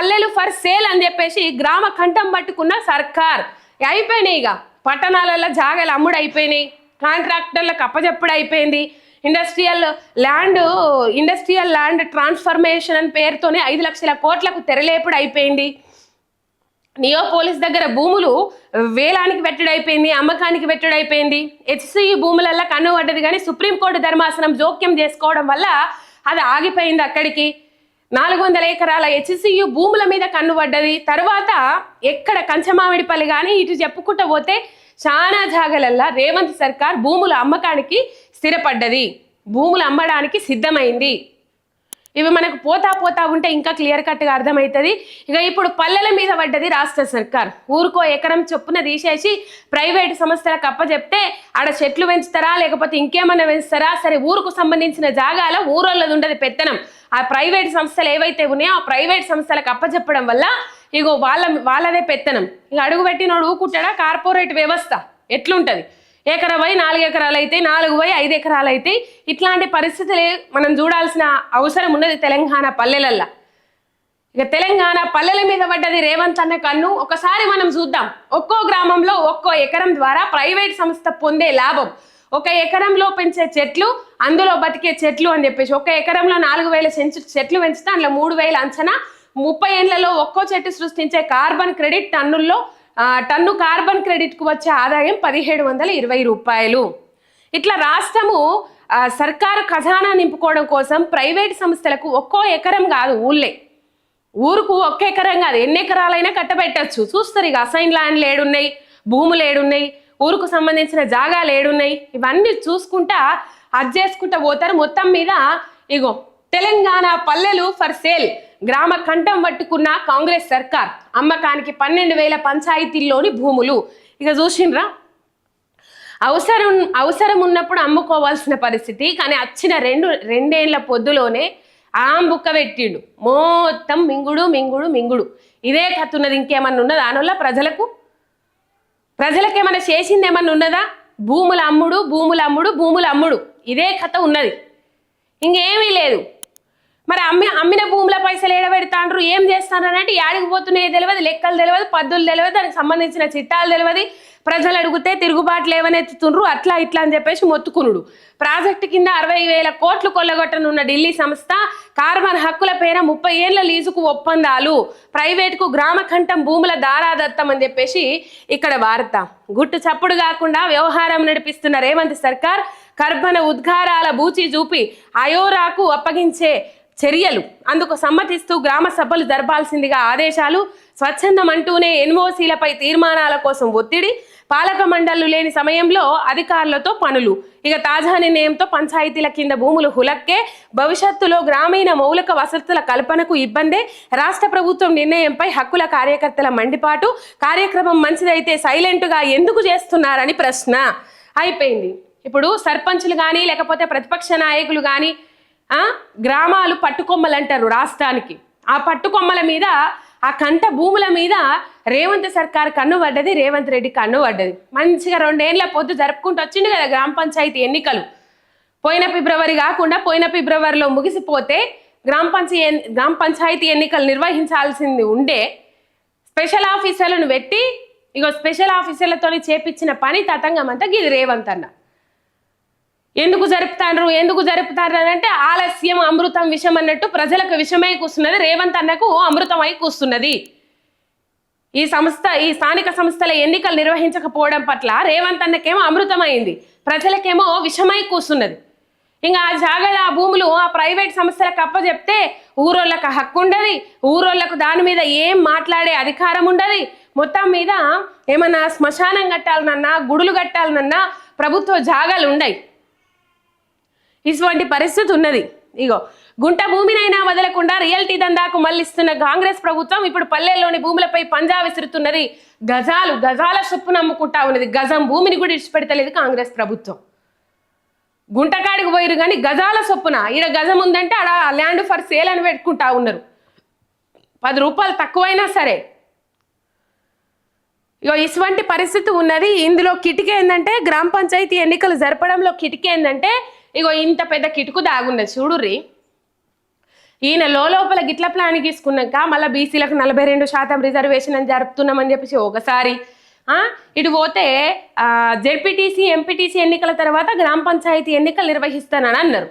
పల్లెలు for sale అని చెప్పేసి గ్రామ కంఠం పట్టుకున్న సర్కార్. అయిపోయినాయి ఇక. పట్టణాలలో జాగాలు అమ్ముడు అయిపోయినాయి కాంట్రాక్టర్లకు అప్పచెప్పుడు అయిపోయింది industrial land industrial land transformation అని పేరుతోనే ఐదు లక్షల కోట్లకు తెరలేపుడు అయిపోయింది నియోపోలిస్ దగ్గర భూములు వేలానికి వెట్టుడైపోయింది అమ్మకానికి వెట్టుడైపోయింది హెచ్సియు భూములల్లా కన్ను పడ్డది కానీ సుప్రీంకోర్టు ధర్మాసనం జోక్యం చేసుకోవడం వల్ల అది ఆగిపోయింది అక్కడికి. నాలుగు వందల ఎకరాల హెచ్సియు భూముల మీద కన్ను పడ్డది. తర్వాత ఎక్కడ కంచమామిడిపల్లి కానీ ఇటు చెప్పుకుంటూ పోతే చాలా జాగలల్లా రేవంత్ సర్కార్ భూముల అమ్మకానికి స్థిరపడ్డది. భూములు అమ్మడానికి సిద్ధమైంది. ఇవి మనకు పోతా పోతా ఉంటే ఇంకా క్లియర్ కట్గా అర్థమవుతుంది ఇక ఇప్పుడు పల్లెల మీద పడ్డది రాష్ట్ర సర్కార్. ఊరుకో ఎకరం చొప్పున తీసేసి ప్రైవేట్ సంస్థలకు అప్పచెప్తే ఆడ చెట్లు పెంచుతారా లేకపోతే ఇంకేమన్నా పెంచుతారా? సరే ఊరుకు సంబంధించిన జాగాల ఊరోళ్ళది ఉండదు పెత్తనం. ఆ ప్రైవేట్ సంస్థలు ఏవైతే ఉన్నాయో ఆ ప్రైవేట్ సంస్థలకు అప్పచెప్పడం వల్ల ఇగో వాళ్ళ వాళ్ళదే పెత్తనం. ఇక అడుగు పెట్టినోడు ఊకుంటాడా? కార్పొరేట్ వ్యవస్థ ఎట్లుంటది? ఎకరా పోయి నాలుగు ఎకరాలు అయితే నాలుగు పోయి ఐదు ఎకరాలు అయితే ఇట్లాంటి పరిస్థితులే మనం చూడాల్సిన అవసరం ఉన్నది తెలంగాణ పల్లెలల్లో. ఇక తెలంగాణ పల్లెల మీద పడ్డది రేవంత్ అన్న కన్ను ఒకసారి మనం చూద్దాం. ఒక్కో గ్రామంలో ఒక్కో ఎకరం ద్వారా ప్రైవేట్ సంస్థ పొందే లాభం. ఒక ఎకరంలో పెంచే చెట్లు అందులో బతికే చెట్లు అని చెప్పేసి ఒక ఎకరంలో నాలుగు వేల చెట్లు పెంచితే అందులో మూడు వేల అంచనా ముప్పై ఏళ్ళలో ఒక్కో చెట్టు సృష్టించే కార్బన్ క్రెడిట్ టన్నుల్లో టన్ను కార్బన్ క్రెడిట్కు వచ్చే ఆదాయం పదిహేడు వందల ఇరవై రూపాయలు. ఇట్లా రాష్ట్రము సర్కారు ఖజానా నింపుకోవడం కోసం ప్రైవేట్ సంస్థలకు ఒక్కో ఎకరం కాదు ఊళ్ళే. ఊరుకు ఒక్క ఎకరం కాదు ఎన్ని ఎకరాలైనా కట్టబెట్టచ్చు. చూస్తారు ఇక అసైన్ ల్యాండ్లు ఏడున్నాయి భూములు ఏడున్నాయి ఊరుకు సంబంధించిన జాగాలు ఏడున్నాయి? ఇవన్నీ చూసుకుంటా అది చేసుకుంటా పోతారు. మొత్తం మీద ఇగో తెలంగాణ పల్లెలు ఫర్ సేల్. గ్రామ కంఠం పట్టుకున్న కాంగ్రెస్ సర్కార్ అమ్మకానికి పన్నెండు వేల పంచాయతీల్లోని భూములు. ఇక చూసిండ్రా? అవసరం అవసరం ఉన్నప్పుడు అమ్ముకోవాల్సిన పరిస్థితి. కానీ వచ్చిన రెండు రెండేళ్ళ పొద్దులోనే ఆంబుక్క పెట్టిండు. మొత్తం మింగుడు మింగుడు మింగుడు. ఇదే కథ ఉన్నది ఇంకేమన్నా ఉన్నదా? దానివల్ల ప్రజలకు? ప్రజలకు ఏమైనా చేసింది ఏమన్నా ఉన్నదా? భూములు అమ్ముడు భూములు అమ్ముడు భూములు అమ్ముడు. ఇదే కథ ఉన్నది. ఇంకేమీ లేదు. మరి అమ్మి అమ్మిన భూముల పైసలు ఏడబెడతాండ్రు ఏం చేస్తానంటే అంటే యాడికి పోతున్నాయో తెలియదు లెక్కలు తెలియదు పద్దులు తెలియదు దానికి సంబంధించిన చిట్టాలు తెలియదు ప్రజలు అడిగితే తిరుగుబాటు లేవనెత్తుతుండ్రు అట్లా ఇట్లా అని చెప్పేసి మొత్తుకునుడు. ప్రాజెక్టు కింద అరవై వేల కోట్లు కొల్లగొట్టనున్న ఢిల్లీ సంస్థ కార్బన్ హక్కుల పేర ముప్పై ఏళ్ళ లీజుకు ఒప్పందాలు. ప్రైవేటుకు గ్రామకంఠం భూముల దారాదత్తం అని చెప్పేసి ఇక్కడ వార్త. గుట్టు చప్పుడు కాకుండా వ్యవహారం నడిపిస్తున్న రేవంత్ సర్కార్ కర్బన ఉద్గారాల బూచి చూపి అయోరాకు అప్పగించే చర్యలు. అందుకు సమ్మతిస్తూ గ్రామ సభలు జరపాల్సిందిగా ఆదేశాలు. స్వచ్ఛందం అంటూనే ఎన్ఓసీలపై తీర్మానాల కోసం ఒత్తిడి. పాలక మండళ్ళు లేని సమయంలో అధికారులతో పనులు. ఇక తాజా నిర్ణయంతో పంచాయతీల కింద భూములు హులక్కే. భవిష్యత్తులో గ్రామీణ మౌలిక వసతుల కల్పనకు ఇబ్బందే. రాష్ట్ర ప్రభుత్వం నిర్ణయంపై హక్కుల కార్యకర్తల మండిపాటు. కార్యక్రమం మంచిదైతే సైలెంట్గా ఎందుకు చేస్తున్నారని ప్రశ్న. అయిపోయింది. ఇప్పుడు సర్పంచులు కానీ లేకపోతే ప్రతిపక్ష నాయకులు కానీ గ్రామాలు పట్టుకొమ్మలు అంటారు రాష్ట్రానికి. ఆ పట్టుకొమ్మల మీద ఆ కంట భూముల మీద రేవంత్ సర్కార్ కన్ను పడ్డది రేవంత్ రెడ్డి కన్ను పడ్డది. మంచిగా రెండేళ్ళ పొద్దు జరుపుకుంటూ వచ్చింది కదా గ్రామ పంచాయతీ ఎన్నికలు. పోయిన ఫిబ్రవరి కాకుండా పోయిన ఫిబ్రవరిలో ముగిసిపోతే గ్రామ పంచాయతీ గ్రామ పంచాయతీ ఎన్నికలు నిర్వహించాల్సింది ఉండే స్పెషల్ ఆఫీసర్లను పెట్టి ఇగో స్పెషల్ ఆఫీసర్లతో చేపించిన పని తతంగం అంతా గిది రేవంత్ అన్న ఎందుకు జరుపుతారు ఎందుకు జరుపుతారు అని అంటే ఆలస్యం అమృతం విషం అన్నట్టు ప్రజలకు విషమై కూస్తున్నది. రేవంత్ అన్నకు అయి కూస్తున్నది. ఈ సంస్థ ఈ స్థానిక సంస్థల ఎన్నికలు నిర్వహించకపోవడం పట్ల రేవంత్ అన్నకేమో అమృతమైంది ప్రజలకేమో విషమై కూస్తున్నది. ఇంకా ఆ జాగల ఆ భూములు ఆ ప్రైవేట్ సంస్థలకు అప్పచెప్తే ఊరోళ్ళకు హక్కు ఉండదు ఊరోళ్ళకు దాని మీద ఏం మాట్లాడే అధికారం ఉండదు. మొత్తం మీద ఏమన్నా శ్మశానం కట్టాలనన్నా గుడులు కట్టాలనన్నా ప్రభుత్వ జాగాలు ఉండయి. ఇటువంటి పరిస్థితి ఉన్నది. ఇగో గుంట భూమినైనా వదలకుండా రియల్టీ దందాకు మళ్ళిస్తున్న కాంగ్రెస్ ప్రభుత్వం ఇప్పుడు పల్లెల్లోని భూములపై పంజా విసురుతున్నది. గజాలు గజాల చొప్పున అమ్ముకుంటా ఉన్నది. గజం భూమిని కూడా ఇడిచిపెడతలేదు కాంగ్రెస్ ప్రభుత్వం. గుంటకాడికి పోయిరు కానీ గజాల చొప్పున ఈడ గజం ఉందంటే ఆడ ల్యాండ్ ఫర్ సేల్ అని పెట్టుకుంటా ఉన్నారు. పది రూపాయలు తక్కువైనా సరే. ఇగో ఇటువంటి పరిస్థితి ఉన్నది. ఇందులో కిటికీ ఏంటంటే గ్రామ పంచాయతీ ఎన్నికలు జరపడంలో కిటికీ ఏంటంటే ఇగో ఇంత పెద్ద కిటుకు దాగున్నది చూడుర్రి ఈయన లోపల గిట్ల ప్లాన్ గీసుకున్నాక మళ్ళీ బీసీలకు నలభై రెండు శాతం రిజర్వేషన్ అని జరుపుతున్నామని చెప్పేసి ఒకసారి ఇటు పోతే జెడ్పీటీసీ ఎంపీటీసీ ఎన్నికల తర్వాత గ్రామ పంచాయతీ ఎన్నికలు నిర్వహిస్తానని అన్నారు.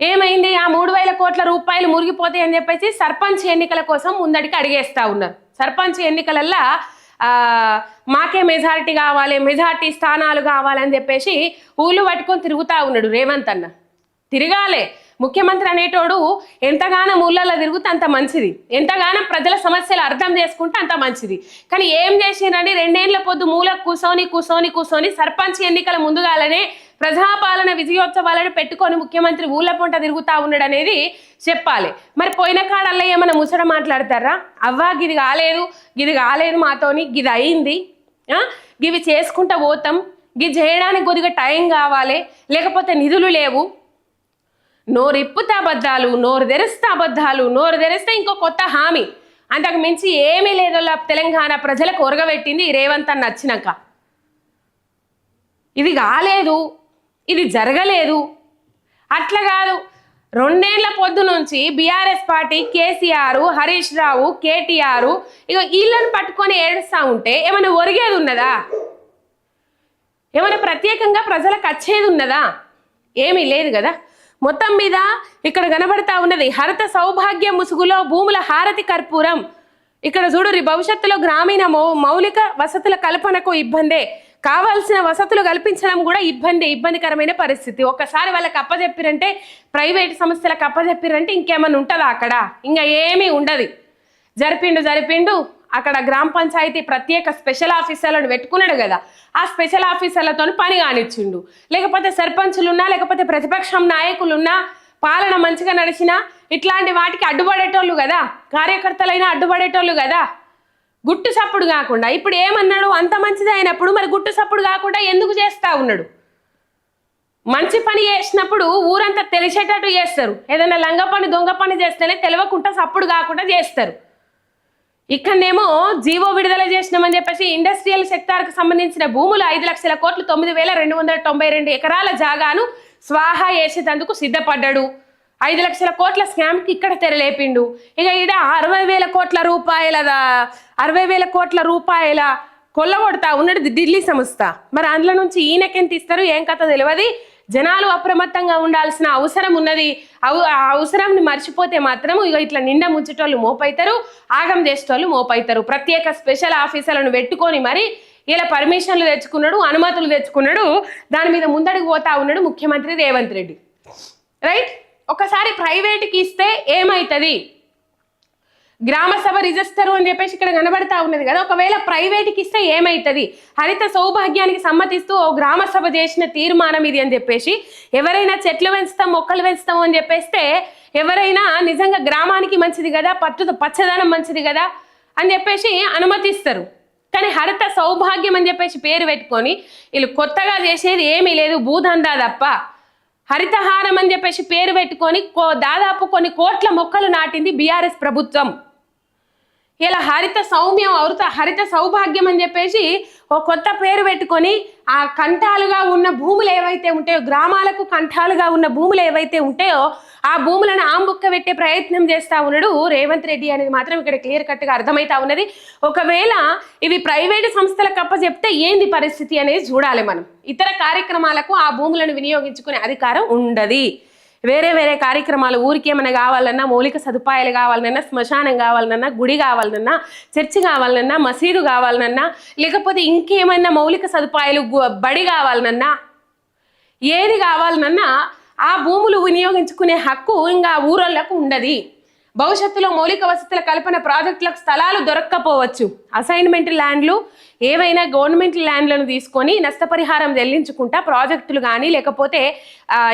ఏమైంది? ఆ మూడు వేల కోట్ల రూపాయలు మురిగిపోతాయి అని చెప్పేసి సర్పంచ్ ఎన్నికల కోసం ముందడికి అడిగేస్తా ఉన్నారు. సర్పంచ్ ఎన్నికలల్లా మాకే మెజారిటీ కావాలి మెజారిటీ స్థానాలు కావాలని చెప్పేసి ఊళ్ళు పట్టుకొని తిరుగుతా ఉన్నాడు రేవంత్ అన్న. తిరగాలే. ముఖ్యమంత్రి అనేటోడు ఎంతగానో ఊళ్ళల్లో తిరుగుతే అంత మంచిది. ఎంతగానో ప్రజల సమస్యలు అర్థం చేసుకుంటే అంత మంచిది. కానీ ఏం చేసిండ్రండి రెండేళ్ళ పొద్దు మూల కూసోని కూసోని కూసోని సర్పంచ్ ఎన్నికల ముందుగాలనే ప్రజాపాలన విజయోత్సవాలను పెట్టుకొని ముఖ్యమంత్రి ఊళ్ళ పొంట తిరుగుతా ఉన్నాడు అనేది చెప్పాలి. మరి పోయిన కాడల్లో ఏమైనా ముసడ మాట్లాడతారా? అవ్వా గిది కాలేదు గిది కాలేదు మాతోని గిది అయింది. గివి చేసుకుంటా పోతాం. గిది చేయడానికి కొద్దిగా టైం కావాలి. లేకపోతే నిధులు లేవు. నోరిప్పుతే అబద్ధాలు నోరు తెరిస్తే అబద్ధాలు నోరు తెరిస్తే ఇంకో కొత్త హామీ. అంతకు మించి ఏమీ లేదో తెలంగాణ ప్రజలకు ఒరగబెట్టింది రేవంత్ అన్న నచ్చినాక ఇది కాలేదు. ఇది జరగలేదు. అట్లా కాదు. రెండేళ్ళ పొద్దు నుంచి BRS party KCR Harish Rao KTR ఇక వీళ్ళని పట్టుకొని ఏడుస్తూ ఉంటే ఏమైనా ఒరిగేది ఉన్నదా? ఏమైనా ప్రత్యేకంగా ప్రజలకు వచ్చేది ఉన్నదా? ఏమీ లేదు కదా. మొత్తం మీద ఇక్కడ కనబడతా ఉన్నది హరిత సౌభాగ్య ముసుగులో భూముల హారతి కర్పూరం. ఇక్కడ చూడు భవిష్యత్తులో గ్రామీణ మౌ మౌలిక వసతుల కల్పనకు ఇబ్బందే. కావాల్సిన వసతులు కల్పించడం కూడా ఇబ్బంది ఇబ్బందికరమైన పరిస్థితి. ఒక్కసారి వాళ్ళకి అప్పచెప్పిరంటే ప్రైవేట్ సంస్థలకు అప్పచెప్పిరంటే ఇంకేమైనా ఉంటుందా అక్కడ? ఇంకా ఏమీ ఉండదు. జరిపిండు జరిపిండు అక్కడ గ్రామ పంచాయతీ ప్రత్యేక స్పెషల్ ఆఫీసర్లను పెట్టుకున్నాడు కదా. ఆ స్పెషల్ ఆఫీసర్లతో పని కానిచ్చిండు. లేకపోతే సర్పంచులున్నా లేకపోతే ప్రతిపక్షం నాయకులున్నా పాలన మంచిగా నడిచినా ఇట్లాంటి వాటికి అడ్డుపడేటోళ్ళు కదా. కార్యకర్తలైనా అడ్డుపడేటోళ్ళు కదా. గుట్టు సప్పుడు కాకుండా ఇప్పుడు ఏమన్నాడు? అంత మంచిది అయినప్పుడు మరి గుట్టు సప్పుడు కాకుండా ఎందుకు చేస్తా ఉన్నాడు? మంచి పని చేసినప్పుడు ఊరంతా తెలిసేటట్టు చేస్తారు. ఏదైనా లంగ పని దొంగ పని చేస్తేనే తెలియకుండా సప్పుడు కాకుండా చేస్తారు. ఇక్కడనేమో జీవో విడుదల చేసినామని చెప్పేసి ఇండస్ట్రియల్ సెక్టార్కి సంబంధించిన భూములు ఐదు లక్షల కోట్లు తొమ్మిది వేల రెండు వందల తొంభై రెండు ఎకరాల జాగాను స్వాహా చేసేటందుకు సిద్ధపడ్డాడు. ఐదు లక్షల కోట్ల స్కామ్కి ఇక్కడ తెరలేపిండు. ఇక ఈడ అరవై వేల కోట్ల రూపాయల అరవై వేల కోట్ల రూపాయల కొల్లగొడతా ఉన్నాడు ఢిల్లీ సంస్థ. మరి అందులో నుంచి ఈయనకెంత ఇస్తారు ఏం కథ తెలియదు జనాలు అప్రమత్తంగా ఉండాల్సిన అవసరం ఉన్నది. అవసరంని మర్చిపోతే మాత్రం ఇక ఇట్లా నిండా ముంచేటోళ్ళు మోపైతారు ఆగం చేసేటోళ్ళు మోపైతారు. ప్రత్యేక స్పెషల్ ఆఫీసర్లను పెట్టుకొని మరి ఇలా పర్మిషన్లు తెచ్చుకున్నాడు అనుమతులు తెచ్చుకున్నాడు. దాని మీద ముందడుగు పోతా ఉన్నాడు ముఖ్యమంత్రి రేవంత్ రెడ్డి. రైట్? ఒకసారి ప్రైవేట్కి ఇస్తే ఏమవుతుంది గ్రామ సభ రిజిస్టర్ అని చెప్పేసి ఇక్కడ కనబడతా ఉన్నది కదా ఒకవేళ ప్రైవేట్కి ఇస్తే ఏమవుతుంది హరిత సౌభాగ్యానికి సమ్మతిస్తూ ఓ గ్రామ సభ చేసిన తీర్మానం ఇది అని చెప్పేసి ఎవరైనా చెట్లు పెంచుతాం మొక్కలు పెంచుతాం అని చెప్పేస్తే ఎవరైనా నిజంగా గ్రామానికి మంచిది కదా పట్టు పచ్చదనం మంచిది కదా అని చెప్పేసి అనుమతిస్తారు. కానీ హరిత సౌభాగ్యం అని చెప్పేసి పేరు పెట్టుకొని వీళ్ళు కొత్తగా చేసేది ఏమీ లేదు భూదందా తప్ప. హరితహారం అని చెప్పేసి పేరు పెట్టుకొని కో- దాదాపు కొన్ని కోట్ల మొక్కలు నాటింది బీఆర్ఎస్ ప్రభుత్వం. ఇలా హరిత సౌమ్యం హరిత హరిత సౌభాగ్యం అని చెప్పేసి ఓ కొత్త పేరు పెట్టుకొని ఆ కంఠాలుగా ఉన్న భూములు ఏవైతే ఉంటాయో గ్రామాలకు కంఠాలుగా ఉన్న భూములు ఏవైతే ఉంటాయో ఆ భూములను ఆంబుక్క పెట్టే ప్రయత్నం చేస్తూ ఉన్నాడు రేవంత్ రెడ్డి అనేది మాత్రం ఇక్కడ క్లియర్ కట్గా అర్థమవుతా ఉన్నది. ఒకవేళ ఇవి ప్రైవేటు సంస్థలకు అప్ప చెప్తే ఏంది పరిస్థితి అనేది చూడాలి మనం. ఇతర కార్యక్రమాలకు ఆ భూములను వినియోగించుకునే అధికారం ఉండదు. వేరే వేరే కార్యక్రమాలు ఊరికేమైనా కావాలన్నా మౌలిక సదుపాయాలు కావాలన్నా శ్మశానం కావాలన్నా గుడి కావాలన్నా చర్చి కావాలన్నా మసీదు కావాలన్నా లేకపోతే ఇంకేమైనా మౌలిక సదుపాయాలు బడి కావాలన్నా ఏది కావాలనన్నా ఆ భూములు వినియోగించుకునే హక్కు ఇంకా ఊరోళ్ళకు ఉండదు. భవిష్యత్తులో మౌలిక వసతుల కల్పన ప్రాజెక్టులకు స్థలాలు దొరక్కపోవచ్చు. అసైన్మెంట్ ల్యాండ్లు ఏవైనా గవర్నమెంట్ ల్యాండ్లను తీసుకొని నష్టపరిహారం చెల్లించుకుంటా ప్రాజెక్టులు కానీ లేకపోతే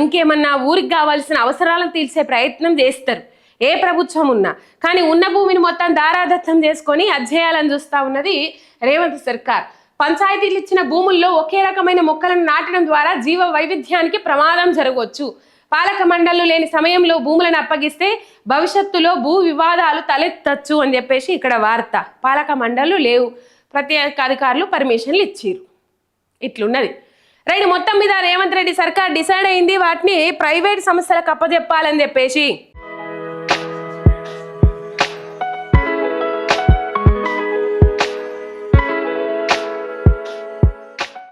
ఇంకేమన్నా ఊరికి కావాల్సిన అవసరాలను తీర్చే ప్రయత్నం చేస్తారు. ఏ ప్రభుత్వం ఉన్నా. కానీ ఉన్న భూమిని మొత్తం దారాదత్తం చేసుకొని అధ్యయాలను చూస్తా ఉన్నది రేవంత్ సర్కార్. పంచాయతీలు ఇచ్చిన భూముల్లో ఒకే రకమైన మొక్కలను నాటడం ద్వారా జీవ వైవిధ్యానికి ప్రమాదం జరగవచ్చు. పాలక మండళ్ళు లేని సమయంలో భూములను అప్పగిస్తే భవిష్యత్తులో భూ వివాదాలు తలెత్తచ్చు అని చెప్పేసి ఇక్కడ వార్త. పాలక మండళ్ళు లేవు. ప్రత్యేక అధికారులు పర్మిషన్లు ఇచ్చారు ఇట్లున్నది. రైట్ మొత్తం మీద రేవంత్ రెడ్డి సర్కార్ డిసైడ్ అయింది. వాటిని ప్రైవేట్ సంస్థలకు అప్పజెప్పాలని చెప్పేసి